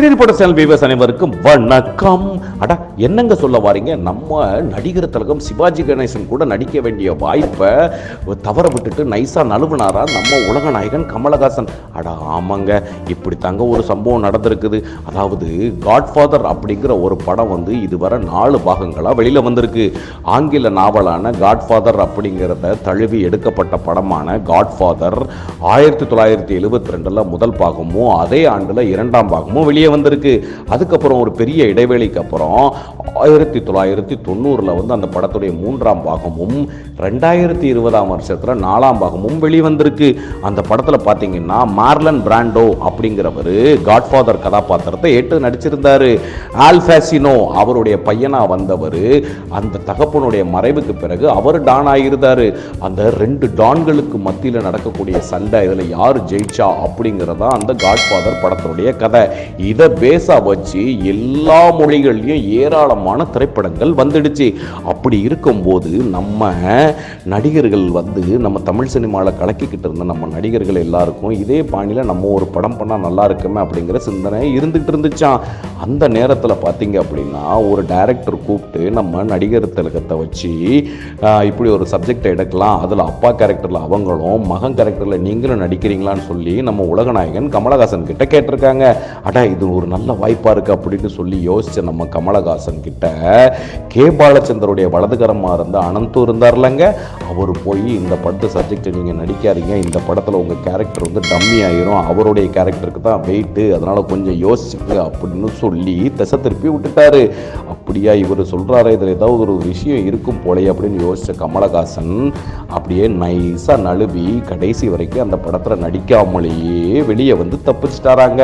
சிறி reporter channel viewers அனைவருக்கும் வணக்கம். அடா என்னங்க சொல்ல வாரீங்க? நம்ம நடிகர் திலகம் சிவாஜி கணேசன் கூட நடிக்க வேண்டிய வாய்ப்பை தவற விட்டுட்டு நைஸாக நழுவுனாரா நம்ம உலக நாயகன் கமலஹாசன்? அடா ஆமாங்க. இப்படி தாங்க ஒரு சம்பவம் நடந்திருக்குது. அதாவது காட்ஃபாதர் அப்படிங்கிற ஒரு படம் வந்து இதுவரை நாலு பாகங்களாக வெளியில் வந்திருக்கு. ஆங்கில நாவலான காட்ஃபாதர் அப்படிங்கிறத தழுவி எடுக்கப்பட்ட படமான காட்ஃபாதர் ஆயிரத்தி தொள்ளாயிரத்தி எழுபத்தி ரெண்டில் முதல் பாகமும் அதே ஆண்டில் இரண்டாம் பாகமும் வெளியே வந்திருக்கு. அதுக்கப்புறம் ஒரு பெரிய இடைவேளைக்கு அப்புறம் ஆயிரத்தி தொள்ளாயிரத்தி தொண்ணூறில் வந்து அந்த படத்துடைய மூன்றாம் பாகமும் ரெண்டாயிரத்தி இருபதாம் வருஷத்தில் நாலாம் பாகமும் வெளிவந்திருக்கு. அந்த படத்தில் பார்த்தீங்கன்னா மார்லன் பிராண்டோ அப்படிங்கிறவர் காட்ஃபாதர் கதாபாத்திரத்தை ஏற்று நடிச்சிருந்தாரு. ஆல்ஃபாசினோ அவருடைய பையனாக வந்தவர் அந்த தகப்பனுடைய மறைவுக்கு பிறகு அவர் டான் ஆகியிருந்தாரு. அந்த ரெண்டு டான்களுக்கு மத்தியில் நடக்கக்கூடிய சண்டை இதில் யார் ஜெயிச்சா அப்படிங்கிறதா அந்த காட்ஃபாதர் படத்தினுடைய கதை. இதை பேஸாக வச்சு எல்லா மொழிகள்லையும் ஏராளமான திரைப்படங்கள் வந்துடுச்சு. அப்படி இருக்கும்போது நம்ம நடிகர்கள் வந்து நம்ம தமிழ் சினிமாவில் கலக்கிக்கிட்டு இருந்த நம்ம நடிகர்கள் எல்லாருக்கும் இதே பாணியில் நம்ம ஒரு படம் பண்ணால் நல்லா இருக்குமே அப்படிங்கிற சிந்தனை இருந்துகிட்டு இருந்துச்சான் அந்த நேரத்தில் பார்த்தீங்க அப்படின்னா ஒரு டைரக்டர் கூப்பிட்டு நம்ம நடிகர் திலகத்தை வச்சு இப்படி ஒரு சப்ஜெக்டை எடுக்கலாம். அதில் அப்பா கேரக்டரில் அவங்களும் மகன் கேரக்டரில் நீங்களும் நடிக்கிறீங்களான்னு சொல்லி நம்ம உலகநாயகன் கமலஹாசன் கிட்ட கேட்டிருக்காங்க. அடா இது ஒரு நல்ல வாய்ப்பாக இருக்குது அப்படின்னு சொல்லி யோசித்த நம்ம கமலஹாசன் கிட்ட கே பாலச்சந்தருடைய வலதுகரமாக இருந்த அனந்து இருந்தார்லங்க. அவர் போய் இந்த படத்து சப்ஜெக்டை நீங்கள் நடிக்காதீங்க. இந்த படத்தில் உங்கள் கேரக்டர் வந்து டம்மி ஆயிரும். அவருடைய கேரக்டருக்கு தான் வெயிட்டு அதனால் கொஞ்சம் யோசிச்சுங்க அப்படின்னு சொல்லி திசை திருப்பி விட்டுட்டாரு. அப்படியா இவர் சொல்கிறாரு இதில் ஏதாவது ஒரு விஷயம் இருக்கும் போலே அப்படின்னு யோசித்த கமலஹாசன் அப்படியே நைஸாக நழுவி கடைசி வரைக்கும் அந்த படத்தில் நடிக்காமலேயே வெளியே வந்து தப்பிச்சிட்டாராங்க.